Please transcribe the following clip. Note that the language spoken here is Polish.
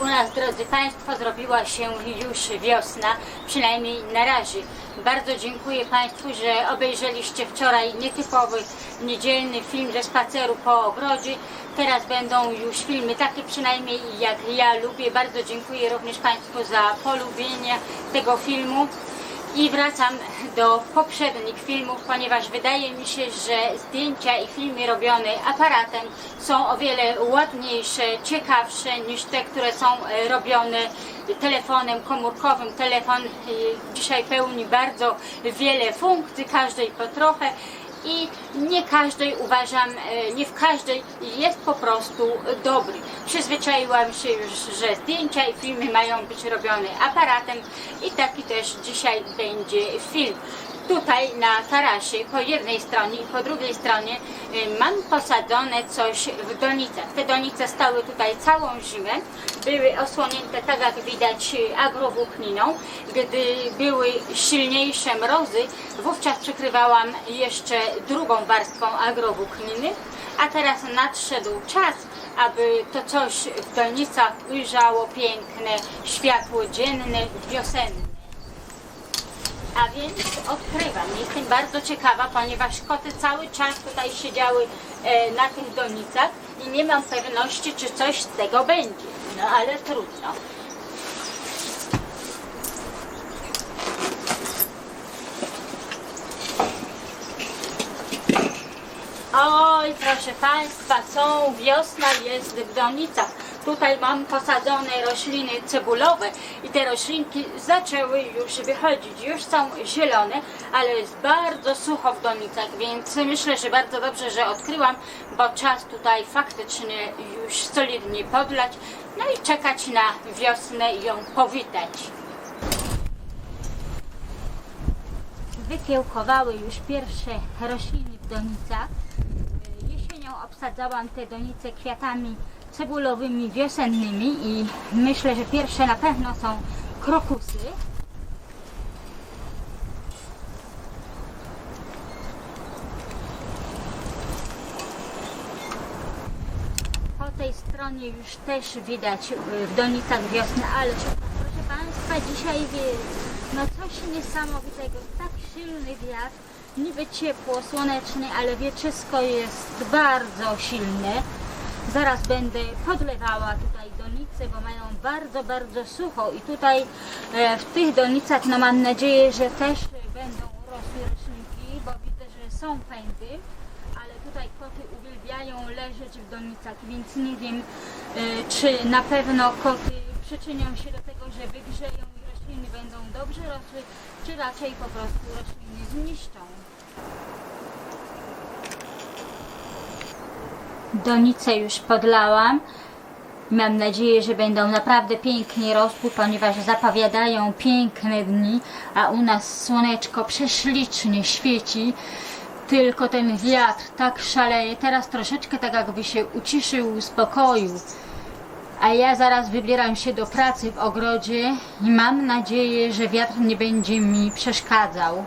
U nas, drodzy Państwo, zrobiła się już wiosna, przynajmniej na razie. Bardzo dziękuję Państwu, że obejrzeliście wczoraj nietypowy niedzielny film ze spaceru po ogrodzie. Teraz będą już filmy takie przynajmniej jak ja lubię. Bardzo dziękuję również Państwu za polubienie tego filmu. I wracam do poprzednich filmów, ponieważ wydaje mi się, że zdjęcia i filmy robione aparatem są o wiele ładniejsze, ciekawsze niż te, które są e, robione telefonem komórkowym. Telefon e, dzisiaj pełni bardzo wiele funkcji, każdej po trochę i nie każdej uważam, e, nie w każdej jest po prostu dobry. Przyzwyczaiłam się już, że zdjęcia i filmy mają być robione aparatem i taki też dzisiaj będzie film. Tutaj na tarasie po jednej stronie i po drugiej stronie e, mam posadzone coś w donicach. Te donice stały tutaj całą zimę, były osłonięte tak jak widać agrowłókniną. Gdy były silniejsze mrozy, wówczas przykrywałam jeszcze drugą warstwą agrowłókniny, a teraz nadszedł czas, aby to coś w donicach ujrzało piękne światło dzienne, wiosenne. A więc odkrywam. Jestem bardzo ciekawa, ponieważ koty cały czas tutaj siedziały e, na tych donicach i nie mam pewności, czy coś z tego będzie. No ale trudno. Oj, proszę Państwa, są, wiosna jest w donicach. Tutaj mam posadzone rośliny cebulowe i te roślinki zaczęły już wychodzić. Już są zielone, ale jest bardzo sucho w donicach, więc myślę, że bardzo dobrze, że odkryłam, bo czas tutaj faktycznie już solidnie podlać, no i czekać na wiosnę i ją powitać. Wykiełkowały już pierwsze rośliny w donicach. Jesienią obsadzałam te donice kwiatami cebulowymi wiosennymi i myślę, że pierwsze na pewno są krokusy. Po tej stronie już też widać y, w donicach wiosnę, ale proszę Państwa, dzisiaj wie- no coś niesamowitego, tak silny wiatr, niby ciepło, słonecznie, ale wieczysko jest bardzo silne. Zaraz będę podlewała tutaj donice, bo mają bardzo, bardzo sucho i tutaj e, w tych donicach no mam nadzieję, że też będą rosły roślinki, bo widzę, że są pędy, ale tutaj koty uwielbiają leżeć w donicach, więc nie wiem, e, czy na pewno koty przyczynią się do tego, że wygrzeją i rośliny będą dobrze rosły, czy raczej po prostu rośliny zniszczą. Donice już podlałam. Mam nadzieję, że będą naprawdę pięknie rosły, ponieważ zapowiadają piękne dni, a u nas słoneczko prześlicznie świeci. Tylko ten wiatr tak szaleje. Teraz troszeczkę tak jakby się uciszył, uspokoił. A ja zaraz wybieram się do pracy w ogrodzie i mam nadzieję, że wiatr nie będzie mi przeszkadzał.